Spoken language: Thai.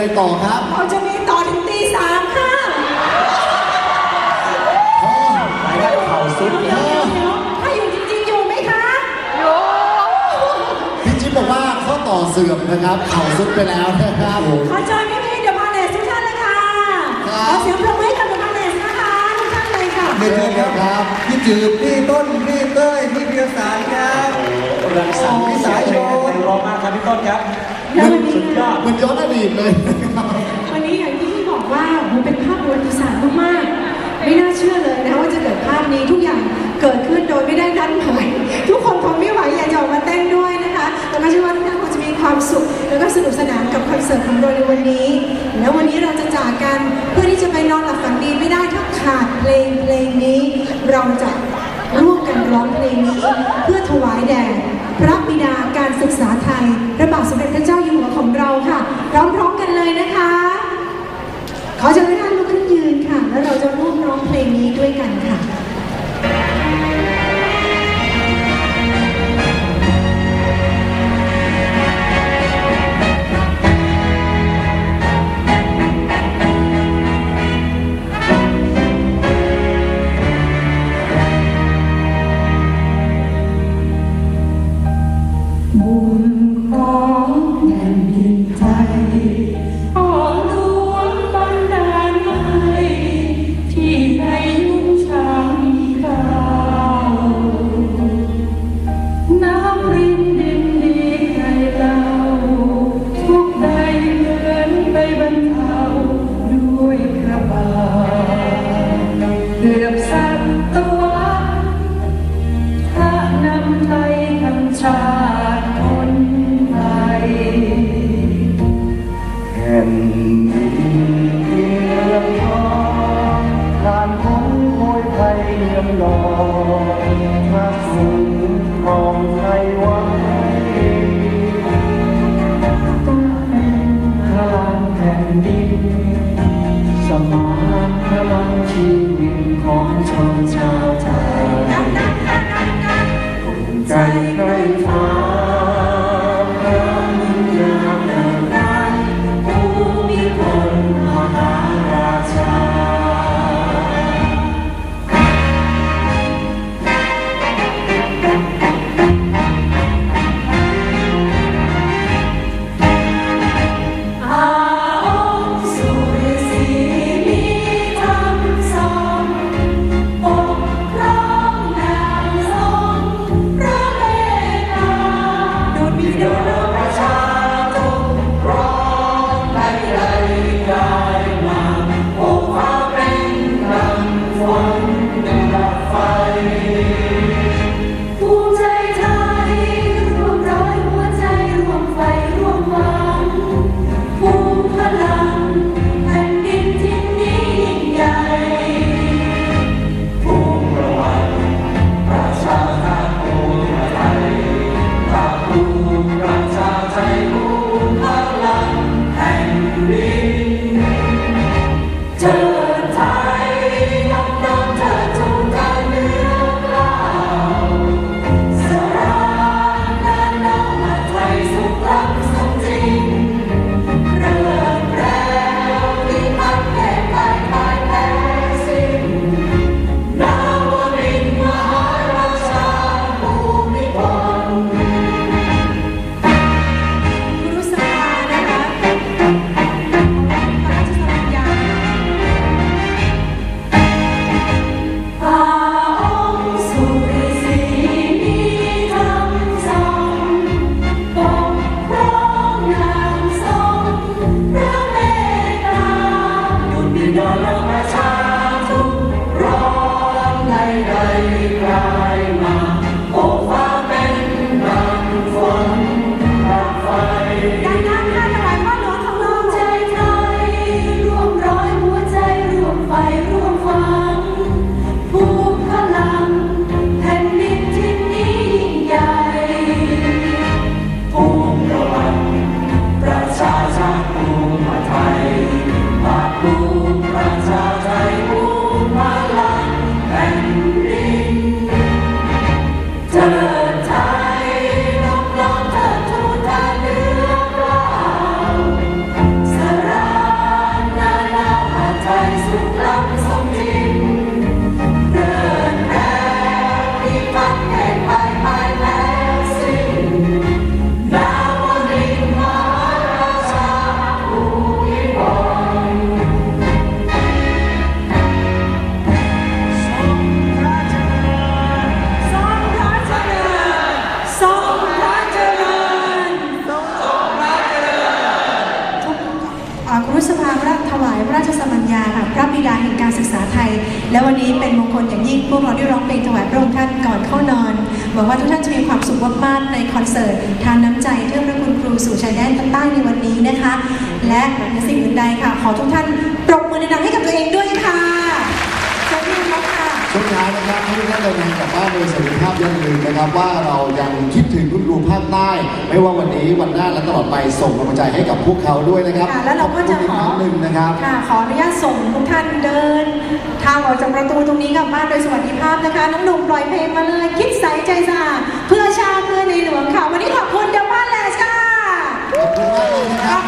ไปต่อครับเราจะมีต่อถึงตีสามค่ะพ่อสายได้เข่าสุดเดี๋ยวเดี๋ยวเดี๋ยวถ้าอยู่จริงๆอยู่ไหมคะพี่จิ๊บบอกว่าข้อต่อเสื่อมนะครับ เข่าสุดไปแล้วนะครับขอเชิญพี่ๆเดอะมาเลสทุกท่านเลยค่ะครับขอเสียงปรบมือให้กับเดอะมาเลสนะคะทุกท่านเลยค่ะเรียนเชิญครับพี่จืดพี่ต้นพี่เต้ยพี่เบียร์สารครับรังสรรค์พี่สายชนรอมากครับพี่ต้นครับแล้ววันนี้ สุดยอดเหมันย้อนอดีตเลยวันนี้อย่างที่พี่บอกว่ามันเป็นภาพประวัติศาสตร์มากๆ ไม่น่าเชื่อเลยนะว่าจะเกิดภาพนี้ทุกอย่างเกิดขึ้นโดยไม่ได้นัดหมายทุกคนคงไม่ไหวอยากจะออกมาเต้นด้วยนะคะแต่ก็เชื่อว่าทุกท่านคงจะมีความสุข แล้วก็สนุกสนานกับคอนเสิร์ตของเราในวันนี้ แล้ววันนี้เราจะจากกันเพื่อที่จะไปนอนหลับฝันดีไม่ได้ถ้าขาดเพลงเพลงนี้ เราจะร่วมกันร้องเพลงนี้ เพื่อถวายแด่ พระบิดาการศึกษาไทยพระบาทสมเด็จพระเจ้าอยู่หัวของเราค่ะพร้อมๆกันเลยนะคะ ขอเชิญท่านลุกขึ้นยืนค่ะ แล้วเราจะร่วมร้องเพลงนี้ด้วยกันค่ะ เลื่อมลอยพระสูงของไทยไว้พลังแผ่นดิน สมานพลังชีวิตของชนชา Thank you. คลอย่างยิ่งพวกเราได้ร้องเพลงถวายพระองค์ท่านก่อนเข้านอนหวังว่าทุกท่านจะมีความสุขมากๆในคอนเสิร์ตทานน้ำใจเทิดพระคุณครูสู่ชายแดนใต้ในวันนี้นะคะ และสิ่งอื่นใดค่ะ ขอทุกท่านปรบมือดังให้กับตัวเองด้วยค่ะขอบคุณค่ะสุดท้ายนะครับให้ทุกท่านเดินทางกลับบ้านโดยสวัสดิภาพอย่าลืนนะครับว่าเรายังคิด ดูภาคใต้ ไม่ว่าวันนี้วันหน้าและตลอดไปส่งกำลังใจให้กับพวกเขาด้วยนะครับแล้วเราก็จะขอครั้งหนึ่งนะครับ ค่ะขออนุญาตส่งทุกท่านเดิน ทางออกจากประตูตรงนี้กลับบ้านโดยสวัสดิภาพนะคะ น้องหนุ่มปล่อยเพลงมาเลย คิดใส่ใจสะอาดเพื่อชาติเพื่อในหลวงค่ะ วันนี้ขอบคุณเดอะบ้านแลน์ค่ะ ขอบคุณมากเลยค่ะ